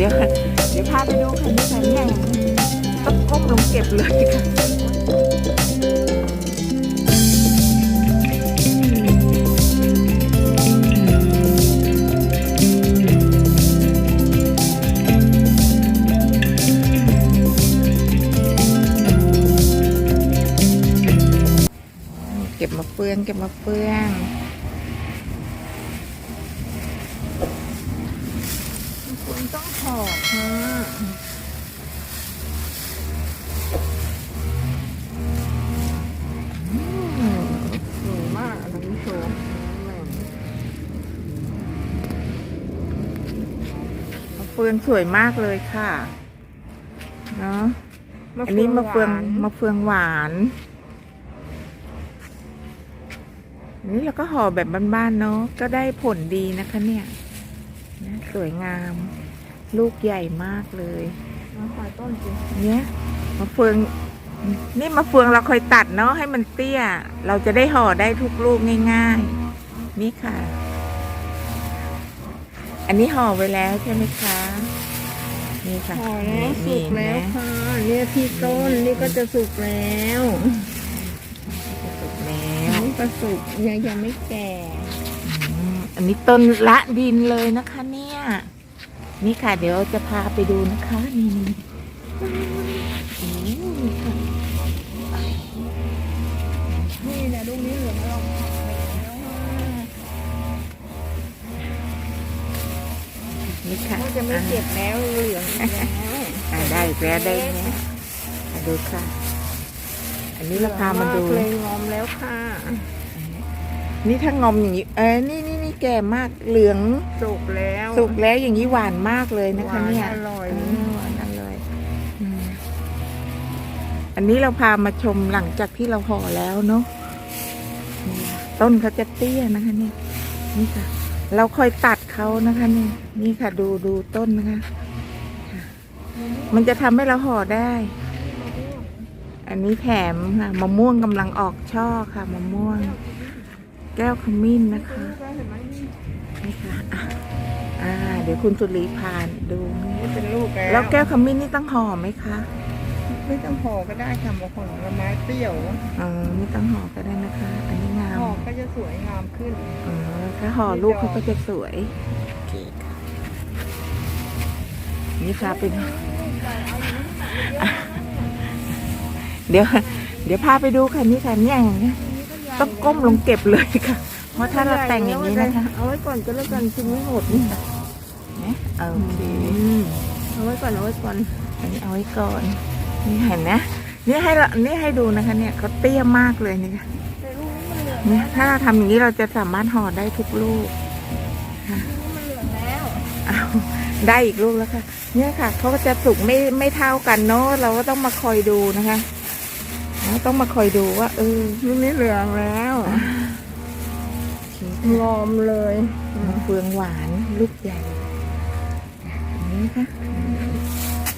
เดี๋ยวเดี๋ยวพาไปดูค่ะนี่ค่ะเนี่ยต้องก้มลงเก็บเลยค่ะเก็บมาเฟืองเก็บมาเฟืองคุณต้องหอกค่ะอืมสวยมากอันนี้โชว์มะเฟืองสวยมากเลยค่ะ เนาะอันนี้มะเฟืองมะเฟืองหวานอันนี้เราก็ห่อแบบบ้านๆเนาะก็ได้ผลดีนะคะเนี่ยนะสวยงาม ลูกใหญ่มากเลยมาขายต้นสิเนี่ยมะเฟือง นี่มะเฟืองเราคอยตัดเนาะให้มันเตี้ย เราจะได้ห่อได้ทุกลูกง่าย ๆ นี่ค่ะ อันนี้ห่อไว้แล้วใช่ไหมคะนี่ค่ะพอแล้วสุนี่กแล้วนะค่ะเนี่ยที่ต้นนี่ก็จะสุกแล้วสุกแล้วนี่ก็สุกยังยังไม่แก่อืมอันนี้ต้นละดินเลยนะคะเนี่ย นี่ค่ะ เดี๋ยวจะพาไปดูนะคะนี่นี่โอ้นี่ค่ะนี่นะลูกนี้เหลืองเราแล้วนี่ค่ะก็จะไม่เก็บแล้วเหลืองอีกแล้วอ่าได้อีกแล้วได้อีกแล้วมาดูค่ะ อันนี้เราพามาดูเลยงอมแล้วค่ะ นี่ถ้างอมอย่างนี้ เอ้ยนี่นี่นี่ แก่มากเหลืองสุกแล้วสุกแล้วอย่างนี้หวานมากเลยนะคะ เนี่ยหวานอร่อยเหวานอร่อยอืมอันนี้เราพามาชมหลังจากที่เราห่อแล้วเนาะนี่ต้นเขาจะเตี้ยนะคะเนี่ยนี่ค่ะ เราคอยตัดเขานะคะเนี่ยนี่ค่ะ ดูดูต้นนะคะค่ะมันจะทำให้เราห่อได้ อันนี้แถมค่ะมะม่วงกำลังออกช่อค่ะมะม่วง แก้วขมิ้นนะคะนี่ ค่ะอะอ่า เดี๋ยวคุณสุรีพานดูนี่เป็นลูกแล้วแล้วแก้วขมิ้นนี่ต้องห่อไหมคะไม่ต้องห่อก็ได้ค่ะบางคนละไม้เปรี้ยวอ๋อไม่ต้องห่อก็ได้นะคะ อันนี้งามห่อก็จะสวยงามขึ้นอ๋อถ้าห่อลูกเขาก็จะสวยโอเคค่ะนี่พาไปดูอะเดี๋ยว เดี๋ยวพาไปดูค่ะนี่ค่ะเนี่ยอย่างเงี้ยต้องก้มลงเก็บเลยค่ะ เพราะถ้าเราแต่งอย่างนี้นะคะ เอาไว้ก่อนก็แล้วกันกินไม่หมดนี่ค่ะเนี่ยโอเคเอาไว้ก่อนเอาไว้ก่อนอันนี้เอาไว้ก่อน นี่เห็นนะนี่ให้เรานี่ให้ดูนะคะ เนี่ยเขาเตี้ยมากเลยนี่ค่ะแต่ลูกนี้มันเหลืองเนี่ยถ้าเราทำอย่างนี้เราจะสามารถห่อได้ทุกลูกมันเหลืองแล้วอ้าวได้อีกลูกแล้วค่ะ เนี่ยค่ะเขาก็จะสุกไม่ไม่เท่ากันเนาะเราก็ต้องมาคอยดูนะคะเราต้องมาคอยดูว่าเออลูกนี้เหลืองแล้วโอเค งอมเลยมะเฟืองหวานลูกใหญ่อันนี้ค่ะ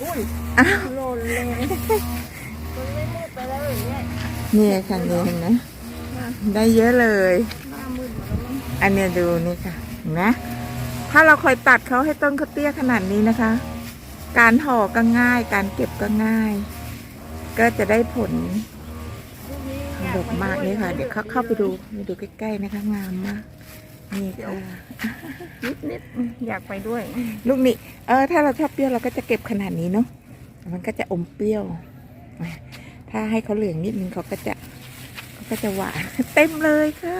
อุ้ยอ้าวหล่นเลยมันไม่มืดไปแล้วอย่างเงี้ยเนี่ยค่ะเนี่ยเห็นไหมได้เยอะเลยหน้ามืดหมดแล้วมั้งอันเนี้ยดูนี่ค่ะเห็นไหมถ้าเราคอยตัดเขาให้ต้นเขาเตี้ยขนาดนี้นะคะ การห่อก็ง่าย การเก็บก็ง่าย ก็จะได้ผลลูกนี้ ดกมากนี่ค่ะ เดี๋ยวเข้าเข้าไปดูไปดูใกล้ๆนะคะงามมากนี่ค่ะนิดนิดๆอยากไปด้วย ลูกนี้เออถ้าเราชอบเปรี้ยวเราก็จะเก็บขนาดนี้เนาะมันก็จะอมเปรี้ยวอะถ้าให้เขาเหลืองนิดนึงเขาก็จะเขาก็จะหวานเต็มเลยค่ะ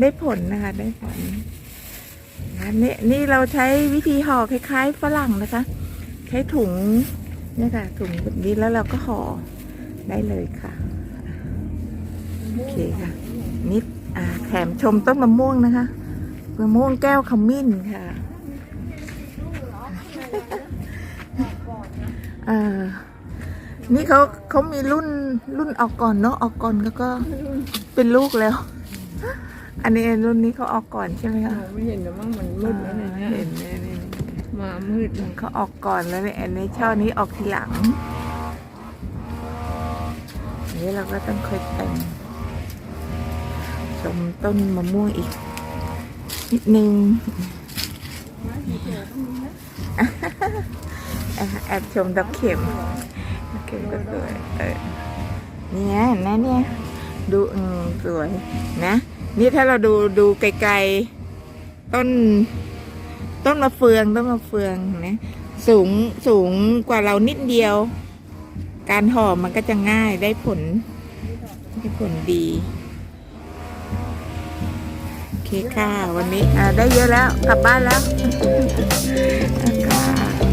ได้ผลนะคะ ได้ผลนะนี่นี่เราใช้วิธีห่อคล้ายๆฝรั่งนะคะ ใช้ถุงเนี่ยค่ะถุงแบบนี้แล้วเราก็ห่อได้เลยค่ะ โอเคค่ะ นิดอ่าแถมชมต้นมะม่วงนะคะมะม่วงแก้วขมิ้นค่ะอ่านี่เขาเขามีรุ่นรุ่นออกก่อนเนาะออกก่อนแล้วก็เป็นลูกแล้ว อันนี้รุ่นนี้เขาออกก่อนใช่ไหมคะไม่เห็นหรือมั้งมันมืดแล้วเนี่ยอ่าเห็นเนี่ยเนี่ยมามืดเนี่ยเขาออกก่อนแล้วเนี่ยอันนี้ช่อนี้ออกทีหลังอันนี้เราก็ต้องค่อยแต่ง ชมต้นมะม่วงอีก นิดนึงแอบชมดอกเข็มดอกเข็มก็สวยเออเนี่ยนะเนี่ยดูสวยนะ นี่ถ้าเราดูดูไกลๆ ต้น ต้นมะเฟืองต้นมะเฟืองนะสูงสูงกว่าเรานิดเดียว การห่อมันก็จะง่ายได้ผลได้ผลดี คค่ะ วันนี้ได้เยอะแล้ว กลับบ้านแล้วค่ะ